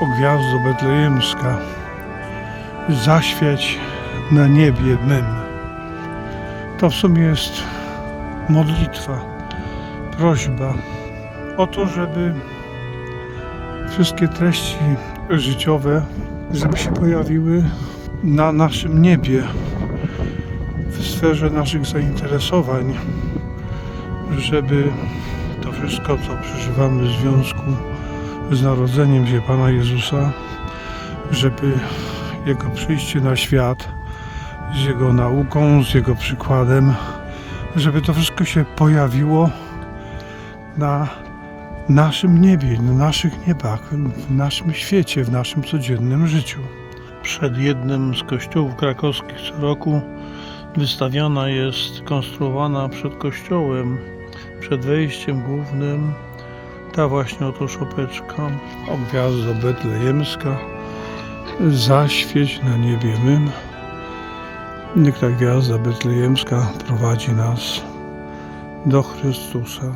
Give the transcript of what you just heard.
O gwiazdo betlejemska, zaświeć na niebie mym. To w sumie jest modlitwa, prośba o to, żeby wszystkie treści życiowe, żeby się pojawiły na naszym niebie, w sferze naszych zainteresowań, żeby to wszystko, co przeżywamy w związku z narodzeniem się Pana Jezusa, żeby Jego przyjście na świat z Jego nauką, z Jego przykładem, żeby to wszystko się pojawiło na naszym niebie, na naszych niebach, w naszym świecie, w naszym codziennym życiu. Przed jednym z kościołów krakowskich co roku wystawiona jest, konstruowana przed kościołem, przed wejściem głównym, ta właśnie oto szopeczka, o gwiazdo betlejemska, zaświeć na niebie mym. Niech ta gwiazda betlejemska prowadzi nas do Chrystusa.